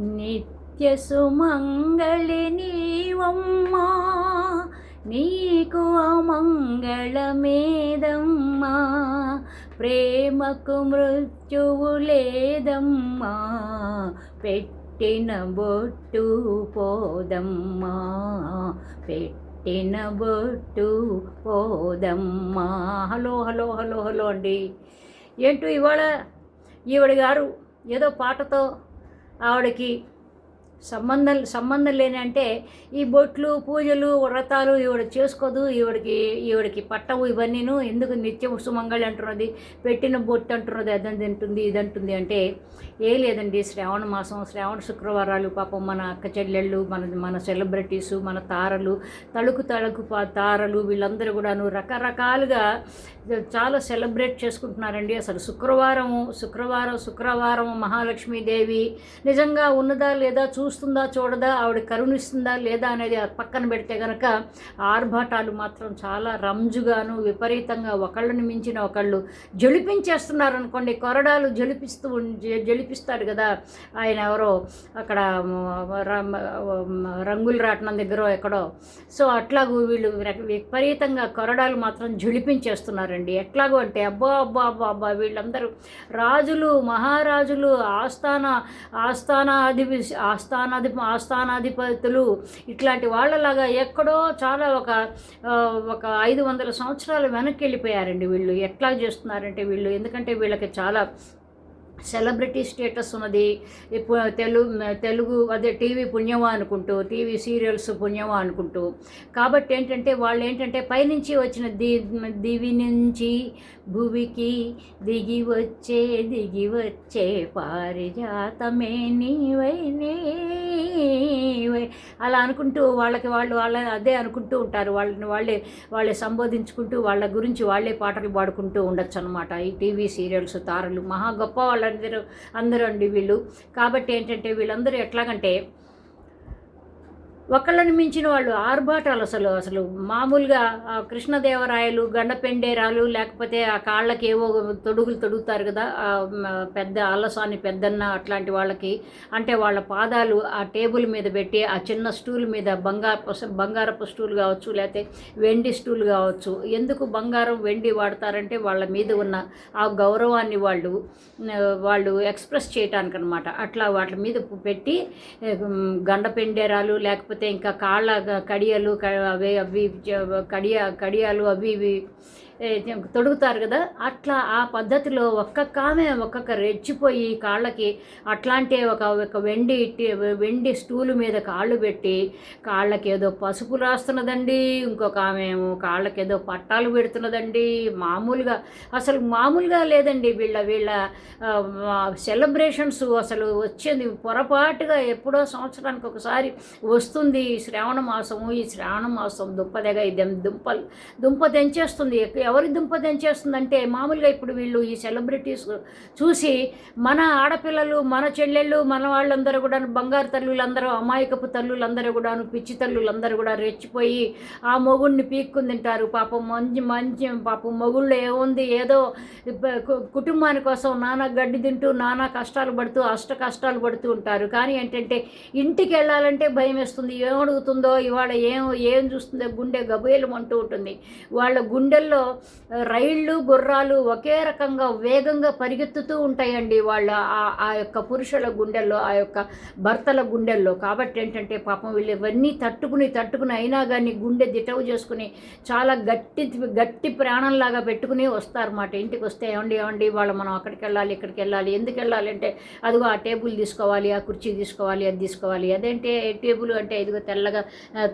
నిత్య సుమంగళి నీవమ్మా నీకు అమంగళమేదమ్మా ప్రేమకు మృత్యువు లేదమ్మా పెట్టిన బొట్టు పోదమ్మా పెట్టిన బొట్టు పోదమ్మా. హలో హలో హలో హలో అండి. ఏంటో ఇవాళ ఈవిడ గారు ఏదో పాటతో ahora aquí సంబంధం సంబంధం లేని అంటే ఈ బొట్లు పూజలు వ్రతాలు ఈవిడ చేసుకోదు. ఈవిడికి ఈవిడికి పట్టవు ఇవన్నీను. ఎందుకు నిత్యం సుమంగళి అంటున్నది? పెట్టిన బొట్టు అంటున్నది అదని తింటుంది ఇది అంటుంది అంటే ఏ లేదండి. శ్రావణ మాసం శ్రావణ శుక్రవారాలు పాపం మన అక్క చెల్లెళ్ళు మన మన సెలబ్రిటీస్ మన తారలు తళుకు తళుకు తారలు వీళ్ళందరూ కూడాను రకరకాలుగా చాలా సెలబ్రేట్ చేసుకుంటున్నారండి. అసలు శుక్రవారం శుక్రవారం శుక్రవారం మహాలక్ష్మీదేవి నిజంగా ఉన్నదా లేదా చూ చూస్తుందా చూడదా ఆవిడ కరుణిస్తుందా లేదా అనేది పక్కన పెడితే కనుక ఆర్భాటాలు మాత్రం చాలా రంజుగాను విపరీతంగా ఒకళ్ళని మించిన ఒకళ్ళు జలిపించేస్తున్నారు అనుకోండి కొరడాలు జలిపిస్తూ ఉం- జ- జలిపిస్తాడు కదా. ఆయన ఎవరో అక్కడ రంగులు రం- రంగుల రాట్నం దగ్గర ఎక్కడో. సో అట్లాగూ వీళ్ళు విపరీతంగా కొరడాలు మాత్రం జలిపించేస్తున్నారండి. ఎట్లాగో అంటే అబ్బా అబ్బా అబ్బా అబ్బా వీళ్ళందరూ రాజులు మహారాజులు ఆస్థాన ఆస్థానాధిపి స్థానాధి ఆస్థానాధిపతులు ఇట్లాంటి వాళ్ళలాగా ఎక్కడో చాలా ఒక ఆ, ఒక ఐదు వందల సంవత్సరాలు వెనక్కి వెళ్ళిపోయారండి వీళ్ళు. ఎట్లా చేస్తున్నారంటే వీళ్ళు? ఎందుకంటే వీళ్ళకి చాలా సెలబ్రిటీ స్టేటస్ ఉన్నది. ఇప్పుడు తెలుగు తెలుగు అదే టీవీ పుణ్యమా అనుకుంటూ టీవీ సీరియల్స్ పుణ్యమా అనుకుంటూ. కాబట్టి ఏంటంటే వాళ్ళు ఏంటంటే పైనుంచి వచ్చిన ది దివి నుంచి భువికి దిగి వచ్చే దిగి వచ్చే పారిజాతమే నీవైనే. అలా అనుకుంటూ వాళ్ళకి వాళ్ళు వాళ్ళ అదే అనుకుంటూ ఉంటారు. వాళ్ళని వాళ్ళే వాళ్ళే సంబోధించుకుంటూ వాళ్ళ గురించి వాళ్ళే పాటలు పాడుకుంటూ ఉండొచ్చు అనమాట ఈ టీవీ సీరియల్స్ తారలు మహా గొప్ప వాళ్ళందరూ అందరూ అండి వీళ్ళు. కాబట్టి ఏంటంటే వీళ్ళందరూ ఎట్లాగంటే ఒకళ్ళని మించిన వాళ్ళు ఆర్భాటాలు అసలు అసలు మామూలుగా కృష్ణదేవరాయలు గండపెండేరాలు లేకపోతే ఆ కాళ్ళకి ఏవో తొడుగులు తొడుగుతారు కదా పెద్ద అలసాని పెద్దన్న అట్లాంటి వాళ్ళకి అంటే వాళ్ళ పాదాలు ఆ టేబుల్ మీద పెట్టి ఆ చిన్న స్టూల్ మీద బంగారపు బంగారపు స్టూల్ కావచ్చు లేకపోతే వెండి స్టూల్ కావచ్చు ఎందుకు బంగారం వెండి వాడతారంటే వాళ్ళ మీద ఉన్న ఆ గౌరవాన్ని వాళ్ళు వాళ్ళు ఎక్స్ప్రెస్ చేయటానికి అనమాట అట్లా వాటి మీద పెట్టి గండపెండేరాలు లేకపోతే లేకపోతే ఇంకా కాళ్ళ కడియలు అవి అవి కడియ కడియాలు అవి ఇవి తొడుగుతారు కదా? అట్లా ఆ పద్ధతిలో ఒక్కొక్క ఆమె ఒక్కొక్క రెచ్చిపోయి కాళ్ళకి అట్లాంటి ఒక ఒక వెండి వెండి స్టూలు మీద కాళ్ళు పెట్టి కాళ్ళకి ఏదో పసుపు రాస్తున్నదండి ఇంకొక ఆమె ఏమో కాళ్ళకి ఏదో పట్టాలు పెడుతున్నదండి. మామూలుగా అసలు మామూలుగా లేదండి వీళ్ళ వీళ్ళ సెలబ్రేషన్స్ అసలు వచ్చేది పొరపాటుగా ఎప్పుడో సంవత్సరానికి ఒకసారి వస్తుంది ఈ శ్రావణ మాసము ఈ శ్రావణ మాసం దుంపదగ ఇది దుంపలు దుంప తెంచేస్తుంది. ఎవరి దుంప తెంచేస్తుందంటే మామూలుగా ఇప్పుడు వీళ్ళు ఈ సెలబ్రిటీస్ చూసి మన ఆడపిల్లలు మన చెల్లెళ్ళు మన వాళ్ళందరూ కూడా బంగారు తల్లులందరూ అమాయకపు తల్లులందరూ కూడాను పిచ్చి తల్లులందరూ కూడా రెచ్చిపోయి ఆ మొగుడిని పీక్కుని తింటారు. పాపం మంచి మంచి పాపం మొగుళ్ళు ఏముంది ఏదో కు- కుటుంబాని కోసం నానా గడ్డి తింటూ నానా కష్టాలు పడుతూ అష్ట కష్టాలు పడుతూ ఉంటారు. కానీ ఏంటంటే ఇంటికి వెళ్ళాలంటే భయం వేస్తుంది. ఏం అడుగుతుందో ఇవాళ ఏం ఏం చూస్తుందో గుండె గబేలం అంటూ ఉంటుంది. వాళ్ళ గుండెల్లో రైళ్ళు గుర్రాలు ఒకే రకంగా వేగంగా పరిగెత్తుతూ ఉంటాయండి వాళ్ళ ఆ- యొక్క పురుషుల గుండెల్లో ఆ యొక్క భర్తల గుండెల్లో. కాబట్టి ఏంటంటే పాపం వీళ్ళు ఇవన్నీ తట్టుకుని తట్టుకుని అయినా కానీ గుండె దిటవు చేసుకుని చాలా గట్టి గట్టి ప్రాణంలాగా పెట్టుకుని వస్తారన్నమాట. ఇంటికి వస్తే ఏమండి ఏమండి వాళ్ళు మనం అక్కడికి వెళ్ళాలి ఇక్కడికి వెళ్ళాలి ఎందుకు వెళ్ళాలి అంటే అదిగో ఆ టేబుల్ తీసుకోవాలి ఆ కుర్చీ తీసుకోవాలి అది తీసుకోవాలి. అదేంటే టేబుల్ అంటే ఇదిగో తెల్లగా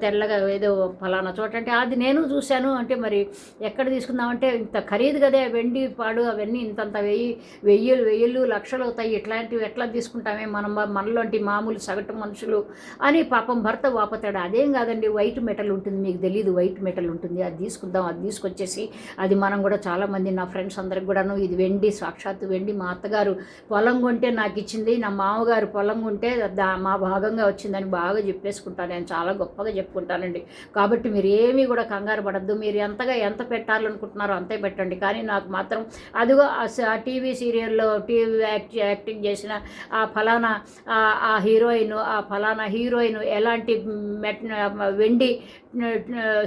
తెల్లగా ఏదో ఫలానా చోట అంటే అది నేను చూశాను అంటే మరి ఎక్కడ తీసుకుందామంటే ఇంత ఖరీదు కదే వెండి పాడు అవన్నీ ఇంతంత వెయ్యి వెయ్యిలు వెయ్యిలు లక్షలు అవుతాయి. ఇట్లాంటివి ఎట్లా తీసుకుంటామే మనం? మనలోంటి మామూలు సగటు మనుషులు అని పాపం భర్త వాపతాడు. అదేం కాదండి వైట్ మెటల్ ఉంటుంది. మీకు తెలియదు వైట్ మెటల్ ఉంటుంది. అది తీసుకుందాం అది తీసుకొచ్చేసి అది మనం కూడా చాలామంది నా ఫ్రెండ్స్ అందరికి కూడాను ఇది వెండి సాక్షాత్తు వెండి. మా అత్తగారు పొలం కొంటే నాకు ఇచ్చింది నా మామగారు పొలం కొంటే దా మా భాగంగా వచ్చిందని బాగా చెప్పేసుకుంటాను. నేను చాలా గొప్పగా చెప్పుకుంటానండి. కాబట్టి మీరు ఏమీ కూడా కంగారు పడద్దు. మీరు ఎంతగా ఎంత పెట్టాలనుకుంటున్నారో అనుకుంటున్నారో అంతే పెట్టండి. కానీ నాకు మాత్రం అదిగో ఆ స- టీవీ సీరియల్లో టీవీ యాక్ట్ యాక్టింగ్ చేసిన ఆ ఫలానా ఆ- ఆ హీరోయిన్ ఆ ఫలానా హీరోయిన్ ఎలాంటి మెట్ వెండి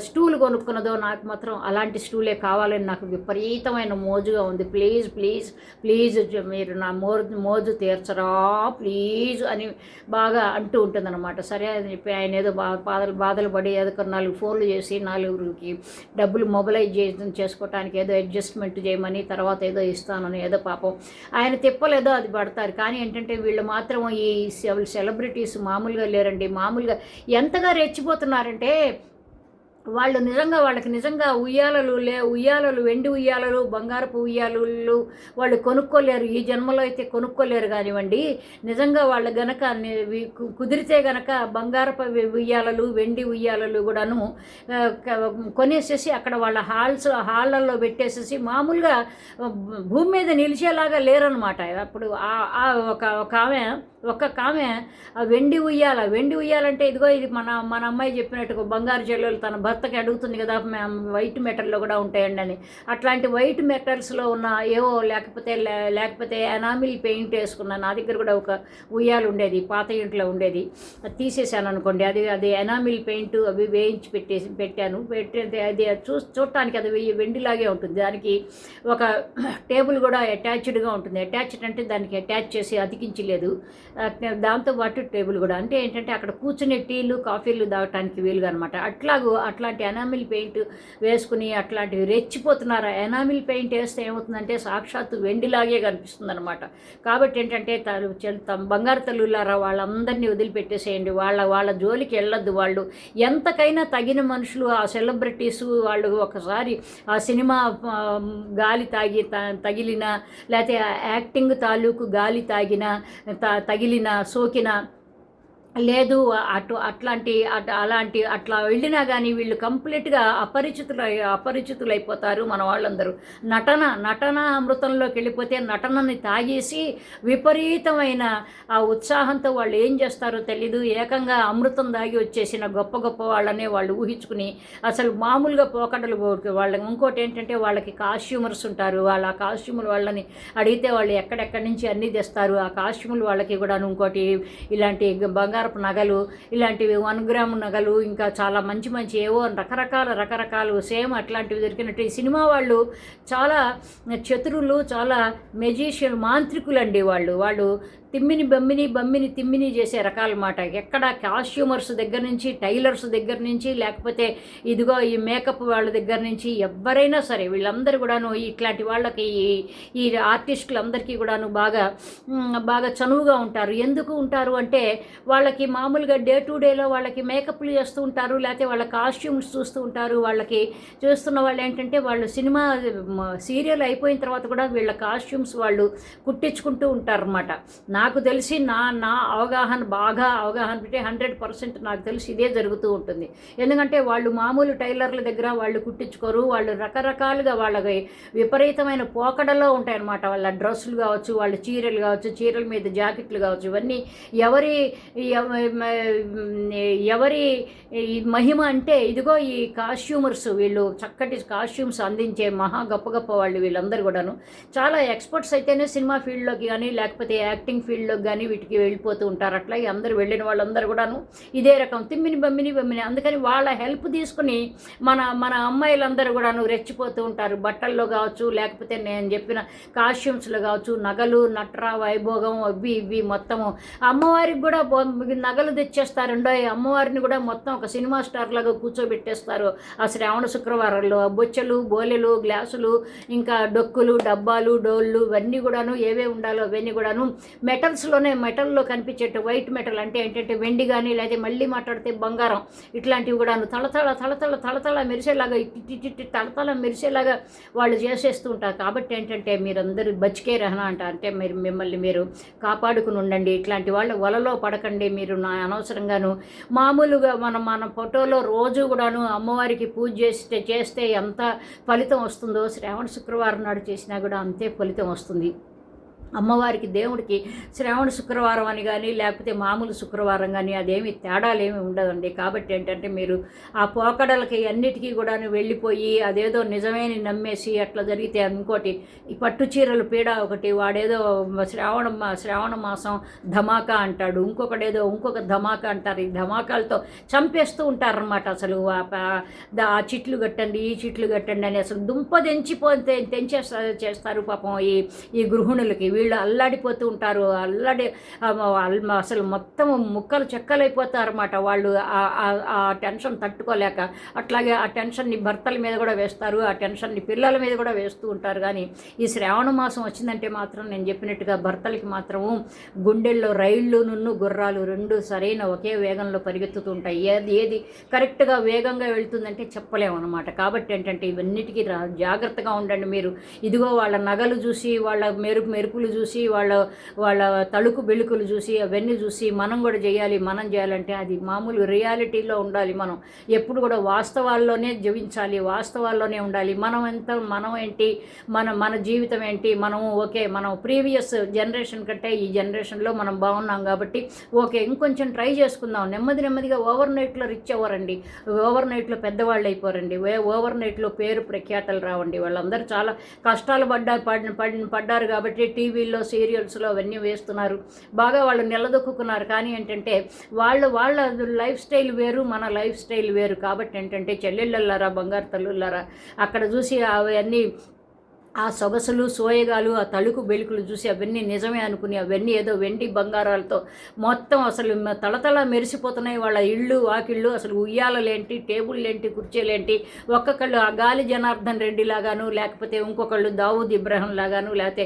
స్టూల్ కొనుక్కున్నదో నాకు మాత్రం అలాంటి స్టూలే కావాలని నాకు విపరీతమైన మోజుగా ఉంది. ప్లీజ్ ప్లీజ్ ప్లీజ్ మీరు నా మోజు మోజు తీర్చరా ప్లీజ్ అని బాగా అంటూ ఉంటుందన్నమాట. సరే అని చెప్పి ఆయన ఏదో బాధలు బాధలు పడి ఏదో నాలుగు ఫోన్లు చేసి నాలుగురికి డబ్బులు మొబిలైజ్ చేసి చేసుకోవటానికి ఏదో అడ్జస్ట్మెంట్ చేయమని తర్వాత ఏదో ఇస్తానని ఏదో పాపం ఆయన తిప్పలేదో అది పడతారు. కానీ ఏంటంటే వీళ్ళు మాత్రం ఈ సెలబ్రిటీస్ మామూలుగా లేరండి. మామూలుగా ఎంతగా రెచ్చిపోతున్నారంటే వాళ్ళు నిజంగా వాళ్ళకి నిజంగా ఉయ్యాలలు లే ఉయ్యాలలు వెండి ఉయ్యాలలు బంగారపు ఉయ్యాలలు వాళ్ళు కొనుక్కోలేరు. ఈ జన్మలో అయితే కొనుక్కోలేరు కానివ్వండి. నిజంగా వాళ్ళు గనక కుదిరితే గనక బంగారపు ఉయ్యాలలు వెండి ఉయ్యాలలు కూడాను కొనేసేసి అక్కడ వాళ్ళ హాల్స్ హాళ్ళల్లో పెట్టేసేసి మామూలుగా భూమి మీద నిలిచేలాగా లేరనమాట అప్పుడు ఆ ఒక ఒక ఆమె ఒక్కొక్క ఆమె ఆ వెండి ఉయ్యాల వెండి ఉయ్యాలంటే ఇదిగో ఇది మన మన అమ్మాయి చెప్పినట్టుగా బంగారు చెల్లెలు తన భర్తకి అడుగుతుంది కదా వైట్ మెటల్లో కూడా ఉంటాయండి అని. అట్లాంటి వైట్ మెటల్స్లో ఉన్న ఏవో లేకపోతే లే- లేకపోతే ఎనామిల్ పెయింట్ వేసుకున్నాను నా దగ్గర కూడా ఒక ఉయ్యాలు ఉండేది పాత ఇంట్లో ఉండేది. అది తీసేసాను అనుకోండి అది అది ఎనామిల్ పెయింట్ అవి వేయించి పెట్టేసి పెట్టాను. పెట్టే అది చూ చూడటానికి అది వెయ్యి వెండిలాగే ఉంటుంది. దానికి ఒక టేబుల్ కూడా అటాచ్డ్గా ఉంటుంది. అటాచ్డ్ అంటే దానికి అటాచ్ చేసి అతికించలేదు. దాంతో పాటు టేబుల్ కూడా. అంటే ఏంటంటే అక్కడ కూర్చునే టీలు కాఫీలు తాగటానికి వీలుగా అనమాట అట్లాగూ అట్లాంటి ఎనామిల్ పెయింట్ వేసుకుని అట్లాంటివి రెచ్చిపోతున్నారు. ఎనామిల్ పెయింట్ వేస్తే ఏమవుతుందంటే సాక్షాత్తు వెండిలాగే కనిపిస్తుంది అనమాట కాబట్టి ఏంటంటే బంగారు తల్లులారా వాళ్ళందరినీ వదిలిపెట్టేసేయండి. వాళ్ళ వాళ్ళ జోలికి వెళ్ళొద్దు వాళ్ళు. ఎంతకైనా తగిన మనుషులు ఆ సెలబ్రిటీస్ వాళ్ళు ఒకసారి ఆ సినిమా గాలి తాగి త- తగిలిన లేకపోతే యాక్టింగ్ తాలూకు గాలి తాగిన త- తగిలిన సోకిన లేదు అటు అట్లాంటి అటు అలాంటి అట్లా వెళ్ళినా కానీ వీళ్ళు కంప్లీట్గా అపరిచితులు అపరిచితులైపోతారు మన వాళ్ళందరూ. నటన నటన అమృతంలోకి వెళ్ళిపోతే నటనని తాగేసి విపరీతమైన ఆ ఉత్సాహంతో వాళ్ళు ఏం చేస్తారో తెలీదు. ఏకంగా అమృతం దాగి వచ్చేసిన గొప్ప గొప్ప వాళ్ళనే వాళ్ళు ఊహించుకుని అసలు మామూలుగా పోకడలు పోటీ వాళ్ళకి ఇంకోటి ఏంటంటే వాళ్ళకి కాస్ట్యూమర్స్ ఉంటారు. వాళ్ళ ఆ కాస్ట్యూములు వాళ్ళని అడిగితే వాళ్ళు ఎక్కడెక్కడి నుంచి అన్నీ తెస్తారు. ఆ కాస్ట్యూములు వాళ్ళకి కూడా ఇంకోటి ఇలాంటి బంగారపు నగలు ఇలాంటివి వన్ గ్రామ్ నగలు ఇంకా చాలా మంచి మంచి ఏవో రకరకాల రకరకాలు సేమ్ అట్లాంటివి దొరికినట్టు ఈ సినిమా వాళ్ళు చాలా చతురులు చాలా మెజీషియన్ మాంత్రికులండి వాళ్ళు వాళ్ళు తిమ్మిని బమ్మిని బమ్మిని తిమ్మిని చేసే రకాలన్నమాట ఎక్కడ కాస్ట్యూమర్స్ దగ్గర నుంచి టైలర్స్ దగ్గర నుంచి లేకపోతే ఇదిగో ఈ మేకప్ వాళ్ళ దగ్గర నుంచి ఎవరైనా సరే వీళ్ళందరూ కూడాను ఇట్లాంటి వాళ్ళకి ఈ ఈ ఆర్టిస్టులందరికీ కూడాను బాగా బాగా చనువుగా ఉంటారు. ఎందుకు ఉంటారు అంటే వాళ్ళకి మామూలుగా డే టు డేలో వాళ్ళకి మేకప్లు చేస్తూ ఉంటారు లేకపోతే వాళ్ళ కాస్ట్యూమ్స్ చూస్తూ ఉంటారు. వాళ్ళకి చూస్తున్న వాళ్ళు ఏంటంటే వాళ్ళు సినిమా సీరియల్ అయిపోయిన తర్వాత కూడా వీళ్ళ కాస్ట్యూమ్స్ వాళ్ళు కుట్టించుకుంటూ ఉంటారన్నమాట. నాకు తెలిసి నా నా అవగాహన బాగా అవగాహన పెట్టి హండ్రెడ్ పర్సెంట్ నాకు తెలిసి ఇదే జరుగుతూ ఉంటుంది. ఎందుకంటే వాళ్ళు మామూలు టైలర్ల దగ్గర వాళ్ళు కుట్టించుకోరు. వాళ్ళు రకరకాలుగా వాళ్ళకి విపరీతమైన పోకడలో ఉంటాయన్నమాట. వాళ్ళ డ్రెస్సులు కావచ్చు వాళ్ళ చీరలు కావచ్చు చీరల మీద జాకెట్లు కావచ్చు ఇవన్నీ ఎవరి ఎవరి ఈ మహిమ అంటే ఇదిగో ఈ కాస్ట్యూమర్స్ వీళ్ళు చక్కటి కాస్ట్యూమ్స్ అందించే మహా గొప్ప గొప్ప వాళ్ళు వీళ్ళందరూ కూడాను. చాలా ఎక్స్పర్ట్స్ అయితేనే సినిమా ఫీల్డ్లోకి కానీ లేకపోతే యాక్టింగ్ ఫీల్డ్ ఫీల్డ్లోకి కానీ వీటికి వెళ్ళిపోతూ ఉంటారు. అట్లాగే అందరూ వెళ్ళిన వాళ్ళందరూ కూడాను ఇదే రకం తిమ్మిని బమ్మిని బమ్మిని. అందుకని వాళ్ళ హెల్ప్ తీసుకుని మన మన అమ్మాయిలందరూ కూడాను రెచ్చిపోతూ ఉంటారు. బట్టల్లో కావచ్చు లేకపోతే నేను చెప్పిన కాస్ట్యూమ్స్లో కావచ్చు నగలు నట్ర వైభోగం అవి ఇవి మొత్తము. అమ్మవారికి కూడా నగలు నగలు తెచ్చేస్తారండో అమ్మవారిని కూడా మొత్తం ఒక సినిమా స్టార్ లాగా కూర్చోబెట్టేస్తారు. ఆ శ్రావణ శుక్రవారంలో ఆ బొచ్చెలు బోలెలు గ్లాసులు ఇంకా డొక్కులు డబ్బాలు డోళ్ళు ఇవన్నీ కూడాను ఏవే ఉండాలో అవన్నీ కూడాను మెటల్స్లోనే మెటల్లో కనిపించేట వైట్ మెటల్ అంటే ఏంటంటే వెండి కానీ లేదా మళ్ళీ మాట్లాడితే బంగారం. ఇట్లాంటివి కూడాను తళతళ తళతళ తళతళ మెరిసేలాగా ఇట్టి తళతళ మెరిసేలాగా వాళ్ళు చేసేస్తూ ఉంటారు. కాబట్టి ఏంటంటే మీరందరూ బతికే రహన అంట. అంటే మీరు మిమ్మల్ని మీరు కాపాడుకుని ఉండండి. ఇట్లాంటి వాళ్ళ వలలో పడకండి. మీరు నా అనవసరంగాను మామూలుగా మనం మన ఫోటోలో రోజు కూడాను అమ్మవారికి పూజ చేస్తే చేస్తే ఎంత ఫలితం వస్తుందో శ్రావణ శుక్రవారం నాడు చేసినా కూడా అంతే ఫలితం వస్తుంది. అమ్మవారికి దేవుడికి శ్రావణ శుక్రవారం అని కానీ లేకపోతే మామూలు శుక్రవారం కానీ అదేమి తేడాలేమి ఉండదండి. కాబట్టి ఏంటంటే మీరు ఆ పోకడలకి అన్నిటికీ కూడా వెళ్ళిపోయి అదేదో నిజమేని నమ్మేసి అట్లా జరిగితే ఇంకోటి ఈ పట్టు చీరల పీడ ఒకటి వాడేదో శ్రావణ శ్రావణ మాసం ధమాకా అంటాడు. ఇంకొకడేదో ఇంకొక ధమాకా అంటారు. ఈ ధమాకాలతో చంపేస్తూ ఉంటారనమాట అసలు. ఆ చిట్లు కట్టండి ఈ చిట్లు కట్టండి అని అసలు దుంప తెంచిపోతే తెంచేస్తారు చేస్తారు పాపం ఈ ఈ గృహిణులకి. వీళ్ళు అల్లాడిపోతూ ఉంటారు అల్లాడి అసలు మొత్తం ముక్కలు చెక్కలైపోతారు అన్నమాట వాళ్ళు ఆ- టెన్షన్ తట్టుకోలేక అట్లాగే ఆ టెన్షన్ని భర్తల మీద కూడా వేస్తారు ఆ టెన్షన్ని పిల్లల మీద కూడా వేస్తూ ఉంటారు. కానీ ఈ శ్రావణ మాసం వచ్చిందంటే మాత్రం నేను చెప్పినట్టుగా భర్తలకి మాత్రము గుండెల్లో రైళ్ళు నున్ను గుర్రాలు రెండు సరైన ఒకే వేగంలో పరిగెత్తుతూ ఉంటాయి. ఏది ఏది కరెక్ట్గా వేగంగా వెళ్తుందంటే చెప్పలేము అనమాట కాబట్టి ఏంటంటే ఇవన్నిటికీ రా- జాగ్రత్తగా ఉండండి మీరు. ఇదిగో వాళ్ళ నగలు చూసి వాళ్ళ మెరుపు మెరుపులు చూసి వాళ్ళ వాళ్ళ తలుకు బెలుకులు చూసి అవన్నీ చూసి మనం కూడా చేయాలి మనం చేయాలంటే అది మామూలు రియాలిటీలో ఉండాలి మనం. ఎప్పుడు కూడా వాస్తవాల్లోనే జీవించాలి వాస్తవాల్లోనే ఉండాలి. మనం ఎంత మనం ఏంటి మన మన జీవితం ఏంటి మనం ఓకే మనం ప్రీవియస్ జనరేషన్ కంటే ఈ జనరేషన్లో మనం బాగున్నాం కాబట్టి ఓకే ఇంకొంచెం ట్రై చేసుకుందాం. నెమ్మది నెమ్మదిగా ఓవర్ నైట్లో రిచ్ అవ్వరండి. ఓవర్ నైట్లో పెద్దవాళ్ళు అయిపోరండి. ఓవర్ నైట్లో పేరు ప్రఖ్యాతలు రావండి. వాళ్ళందరూ చాలా కష్టాలు పడ్డా పడిన పడిన పడ్డారు కాబట్టి టీవీ టీవీల్లో సీరియల్స్లో అవన్నీ వేస్తున్నారు. బాగా వాళ్ళు నిలదొక్కున్నారు కానీ ఏంటంటే వాళ్ళు వాళ్ళ లైఫ్ స్టైల్ వేరు మన లైఫ్ స్టైల్ వేరు. కాబట్టి ఏంటంటే చెల్లెళ్ళల్లారా బంగారు తల్లులారా అక్కడ చూసి అవన్నీ ఆ సొగసులు సోయగాలు ఆ తలుకు బెలుకులు చూసి అవన్నీ నిజమే అనుకుని అవన్నీ ఏదో వెండి బంగారాలతో మొత్తం అసలు తలతల తళతళ మెరిసిపోతున్నాయి. వాళ్ళ ఇళ్ళు వాకిళ్ళు అసలు ఉయ్యాలలేంటి టేబుల్లేంటి కుర్చీలేంటి? ఒక్కొక్కళ్ళు ఆ గాలి జనార్దన్ రెడ్డి లాగాను లేకపోతే ఇంకొకళ్ళు దావూద్ ఇబ్రాహిం లాగాను లేకపోతే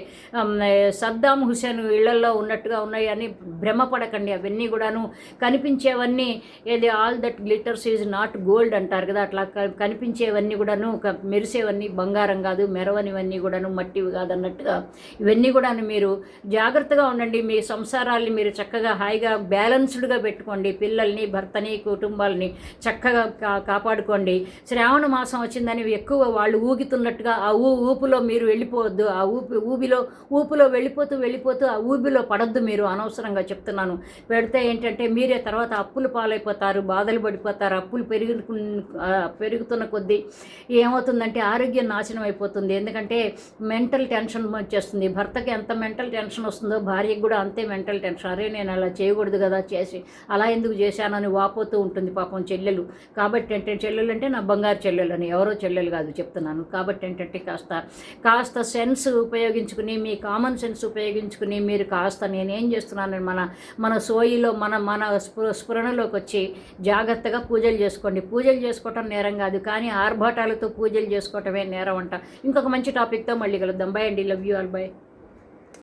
సద్దాం హుసేన్ ఇళ్ళల్లో ఉన్నట్టుగా ఉన్నాయని భ్రమపడకండి. అవన్నీ కూడాను కనిపించేవన్నీ ఏది all that glitters is not gold అంటారు కదా అట్లా కనిపించేవన్నీ కూడాను క- మెరిసేవన్నీ బంగారం కాదు మెరవనివన్నీ కూడాను మట్టివి కాదన్నట్టుగా. ఇవన్నీ కూడాను మీరు జాగ్రత్తగా ఉండండి. మీ సంసారాల్ని మీరు చక్కగా హాయిగా బ్యాలెన్స్డ్గా పెట్టుకోండి. పిల్లల్ని భర్తని కుటుంబాలని చక్కగా కా కాపాడుకోండి. శ్రావణ మాసం వచ్చిందని ఎక్కువ వాళ్ళు ఊగుతున్నట్టుగా ఆ ఊ ఊపులో మీరు వెళ్ళిపోవద్దు. ఆ ఊపి ఊబిలో ఊపులో వెళ్ళిపోతూ వెళ్ళిపోతూ ఆ ఊబిలో పడద్దు మీరు అనవసరంగా చెప్తున్నాను. పెడితే ఏంటంటే మీరే తర్వాత అప్పులు పాలైపోతారు బాధలు పడిపోతారు అప్పులు పెరుగు పెరుగుతున్న కొద్దీ ఏమవుతుందంటే ఆరోగ్యం నాశనం అయిపోతుంది. ఎందుకంటే మెంటల్ టెన్షన్ వచ్చేస్తుంది. భర్తకి ఎంత మెంటల్ టెన్షన్ వస్తుందో భార్యకి కూడా అంతే మెంటల్ టెన్షన్. అరే నేను అలా చేయకూడదు కదా చేసి అలా ఎందుకు చేశానని వాపోతూ ఉంటుంది పాపం చెల్లెలు. కాబట్టి ఏంటంటే చెల్లెలు అంటే నా బంగారు చెల్లెలు అని ఎవరో చెల్లెలు కాదు చెప్తున్నాను. కాబట్టి ఏంటంటే కాస్త కాస్త సెన్స్ ఉపయోగించుకుని మీ కామన్ సెన్స్ ఉపయోగించుకుని మీరు కాస్త నేనేం చేస్తున్నాను మన మన సోయిలో మన మన స్ఫురణలోకి వచ్చి జాగ్రత్తగా పూజలు చేసుకోండి. పూజలు చేసుకోవటం నేరం కాదు కానీ ఆర్భాటాలతో పూజలు చేసుకోవటమే నేరం అంట. ఇంకొక మంచి టాపిక్ టాపిక్తో మళ్ళీ కలుద్దాం. బై అండి. Love you all by